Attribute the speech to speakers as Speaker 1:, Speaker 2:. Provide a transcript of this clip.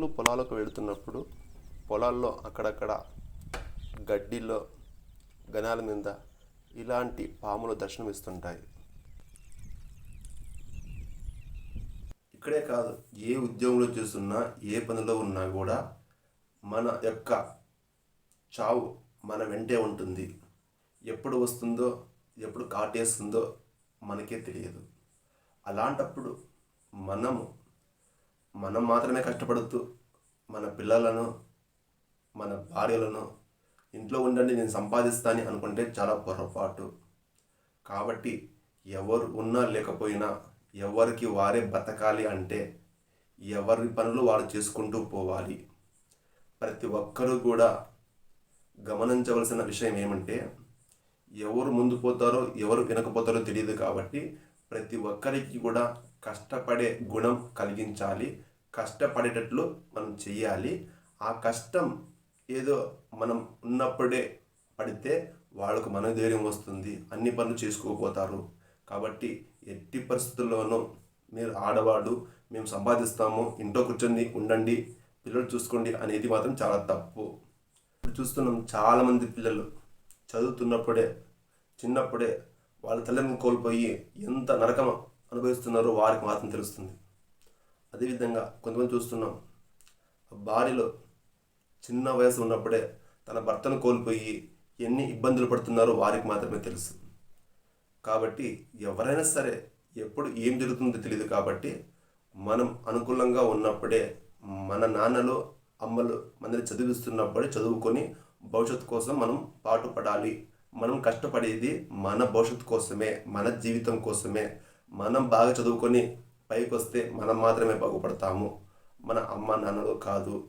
Speaker 1: రైతులు పొలాలకు వెళుతున్నప్పుడు పొలాల్లో అక్కడక్కడ గడ్డిలో గణాల మీద ఇలాంటి పాములు దర్శనమిస్తుంటాయి. ఇక్కడే కాదు ఏ ఉద్యోగంలో చేస్తున్నా ఏ పనిలో ఉన్నా కూడా మన యొక్క చావు మన వెంటే ఉంటుంది. ఎప్పుడు వస్తుందో ఎప్పుడు కాటేస్తుందో మనకే తెలియదు. అలాంటప్పుడు మనము మనం మాత్రమే కష్టపడుతూ మన పిల్లలను మన భార్యలను ఇంట్లో ఉండండి నేను సంపాదిస్తాను అనుకుంటే చాలా పొరపాటు. కాబట్టి ఎవరు ఉన్నా లేకపోయినా ఎవరికి వారే బతకాలి అంటే ఎవరి పనులు వారు చేసుకుంటూ పోవాలి. ప్రతి ఒక్కరూ కూడా గమనించవలసిన విషయం ఏమంటే ఎవరు ముందు పోతారో ఎవరు వెనకపోతారో తెలియదు కాబట్టి ప్రతి ఒక్కరికి కూడా కష్టపడే గుణం కలిగించాలి. కష్టపడేటట్లు మనం చేయాలి ఆ కష్టం ఏదో మనం ఉన్నప్పుడే పడితే వాళ్ళకు మనోధైర్యం వస్తుంది. అన్ని పనులు చేసుకోపోతారు కాబట్టి ఎట్టి పరిస్థితుల్లోనూ మీరు ఆడవాడు మేము సంపాదిస్తాము ఇంట్లో కూర్చొని ఉండండి పిల్లలు చూసుకోండి అనేది మాత్రం చాలా తప్పు. ఇప్పుడు చూస్తున్నాం చాలామంది పిల్లలు చదువుతున్నప్పుడే చిన్నప్పుడే వాళ్ళ తల్లిని కోల్పోయి ఎంత నరకం అనుభవిస్తున్నారో వారికి మాత్రం తెలుస్తుంది. అదేవిధంగా కొంతమంది చూస్తున్నాం. భార్యలో చిన్న వయసు ఉన్నప్పుడే తన భర్తను కోల్పోయి ఎన్ని ఇబ్బందులు పడుతున్నారో వారికి మాత్రమే తెలుసు. కాబట్టి ఎవరైనా సరే ఎప్పుడు ఏం జరుగుతుందో తెలియదు కాబట్టి మనం అనుకూలంగా ఉన్నప్పుడే మన నాన్నలు అమ్మలు మనల్ని చదివిస్తున్నప్పుడే చదువుకొని భవిష్యత్తు కోసం మనం పాటుపడాలి. మనం కష్టపడేది మన భవిష్యత్తు కోసమే మన జీవితం కోసమే. మనం బాగా చదువుకొని పైకి వస్తే మనం మాత్రమే బాగుపడతాము. మన అమ్మ నాన్నలు కాదు.